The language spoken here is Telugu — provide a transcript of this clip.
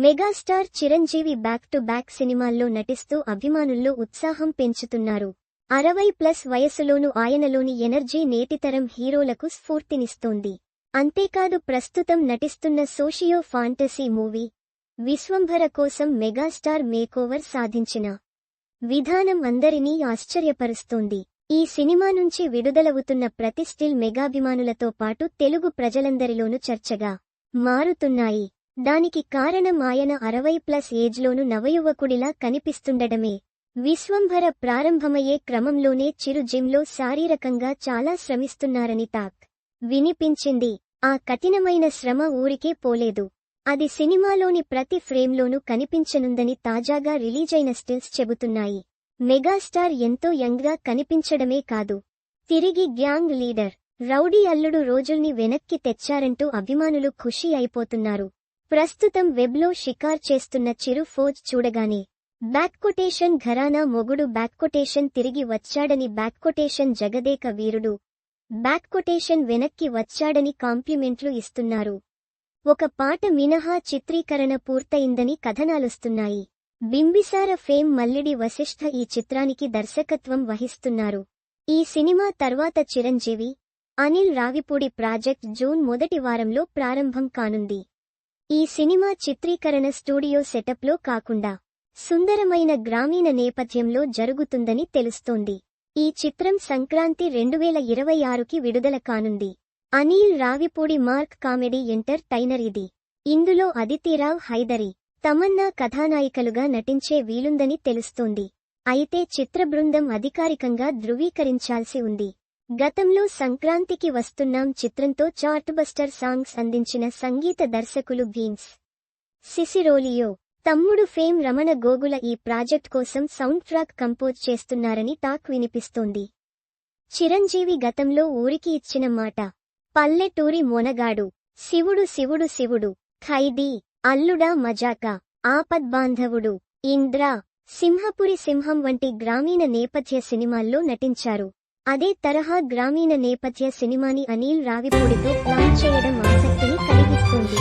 Megastar Chiranjeevi back to back సినిమాల్లో నటిస్తూ అభిమానుల్లో ఉత్సాహం పెంచుతున్నారు. అరవై ప్లస్ వయసులోనూ ఆయనలోని ఎనర్జీ నేటితరం హీరోలకు స్ఫూర్తినిస్తోంది. అంతేకాదు ప్రస్తుతం నటిస్తున్న సోషియో ఫాంటసీ మూవీ విశ్వంభర కోసం మెగాస్టార్ మేకోవర్ సాధించిన విధానం అందరినీ ఆశ్చర్యపరుస్తోంది. ఈ సినిమా నుంచి విడుదలవుతున్న ప్రతి స్టిల్ మెగాభిమానులతో పాటు తెలుగు ప్రజలందరిలోనూ చర్చగా మారుతున్నాయి. దానికి కారణం ఆయన అరవై ప్లస్ ఏజ్లోను నవయువకుడిలా కనిపిస్తుండడమే. విశ్వంభర ప్రారంభమయ్యే క్రమంలోనే చిరు జిమ్లో శారీరకంగా చాలా శ్రమిస్తున్నారని తాక్ వినిపించింది. ఆ కఠినమైన శ్రమ ఊరికే పోలేదు. అది సినిమాలోని ప్రతి ఫ్రేమ్లోనూ కనిపించనుందని తాజాగా రిలీజైన స్టిల్స్ చెబుతున్నాయి. మెగాస్టార్ ఎంతో యంగ్గా కనిపించడమే కాదు. తిరిగి గ్యాంగ్ లీడర్ రౌడీ అల్లుడు రోజుల్ని వెనక్కి తెచ్చారంటూ అభిమానులు ఖుషీ అయిపోతున్నారు. ప్రస్తుతం వెబ్లో షికార్ చేస్తున్న చిరు ఫోజ్ చూడగానే బ్యాక్కొటేషన్ ఘరానా మొగుడు బ్యాక్కొటేషన్ తిరిగి వచ్చాడని బ్యాక్కొటేషన్ జగదేక వీరుడు బ్యాక్కొటేషన్ వెనక్కి వచ్చాడని కాంప్లిమెంట్లు ఇస్తున్నారు. ఒక పాట మినహా చిత్రీకరణ పూర్తయిందని కథనాలొస్తున్నాయి. బింబిసార ఫేమ్ మల్లిడి వశిష్ఠ ఈ చిత్రానికి దర్శకత్వం వహిస్తున్నారు. ఈ సినిమా తర్వాత చిరంజీవి అనిల్ రావిపూడి ప్రాజెక్ట్ జూన్ మొదటి వారంలో ప్రారంభం కానుంది. ఈ సినిమా చిత్రీకరణ స్టూడియో సెటప్లో కాకుండా సుందరమైన గ్రామీణ నేపథ్యంలో జరుగుతుందని తెలుస్తోంది. ఈ చిత్రం సంక్రాంతి రెండువేల ఇరవై ఆరుకి విడుదల కానుంది. Anil Ravipudi mark comedy entertainer ఇది. ఇందులో అదితిరావ్ హైదరి తమన్నా కథానాయికలుగా నటించే వీలుందని తెలుస్తోంది. అయితే చిత్ర బృందం అధికారికంగా ధృవీకరించాల్సి ఉంది. గతంలో సంక్రాంతికి వస్తున్నాం చిత్రంతో చార్ట్బస్టర్ సాంగ్స్ అందించిన సంగీత దర్శకులు బీన్స్. సిసిరోలియో తమ్ముడు ఫేమ్ రమణ గోగుల ఈ ప్రాజెక్ట్ కోసం సౌండ్ ట్రాక్ కంపోజ్ చేస్తున్నారని టాక్ వినిపిస్తోంది. చిరంజీవి గతంలో ఊరికి ఇచ్చిన మాట పల్లెటూరి మొనగాడు శివుడు శివుడు శివుడు ఖైదీ అల్లుడా మజాకా ఆపద్బాంధవుడు ఇంద్ర సింహపురి సింహం వంటి గ్రామీణ నేపథ్య సినిమాల్లో నటించారు. అదే తరహా గ్రామీణ నేపథ్య సినిమాని అనిల్ రావిపూడితో ప్లాన్ చేయడం ఆసక్తిని కలిగిస్తుంది.